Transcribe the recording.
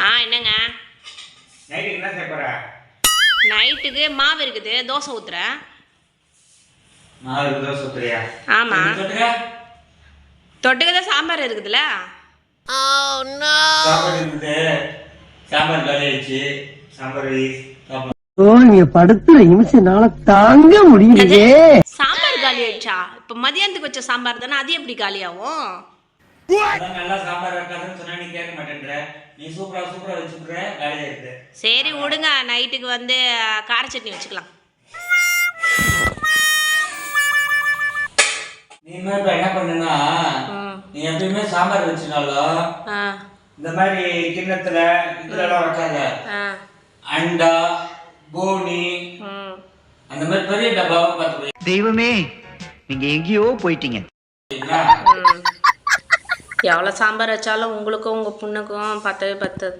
ஆ என்னங்க? நைட்டுக்கு மாவு இருக்குது தோசை ஊத்துறேன் ஆமா. தொட்டுக்கு. தான் சாம்பார் இருக்குதுல்ல? நீங்க படுத்துற நிமிஷம்னால தாங்க முடியலையே. சாம்பார் காலி ஆயிடுச்சா? இப்போ மதியானத்துக்கு வச்ச சாம்பார் தானே அது எப்படி காலியாகும்? நல்லா சாம்பார் வைக்காதுன்னு சொன்னா நீ கேட்க மாட்டேன்ற. நீ சூப்பரா சூப்பரா வச்சுக்கிற சரி விடுங்க. நைட்டுக்கு வந்து கார சட்னி வச்சுக்கலாம். நீ இனிமே இப்ப என்ன பண்ணுனா. நீ எப்பயுமே சாம்பார் வச்சுனாலும் இந்த மாதிரி கிண்ணத்துல இதுலலாம் வைக்காத. அண்டா போனி அந்த மாதிரி பெரிய டப்பாவை பார்த்து. தெய்வமே நீங்க எங்கேயோ போயிட்டீங்க. எவ்வளோ சாம்பார் வச்சாலும் உங்களுக்கும் உங்கள் பொண்ணுக்கும் பத்தவே பத்தது.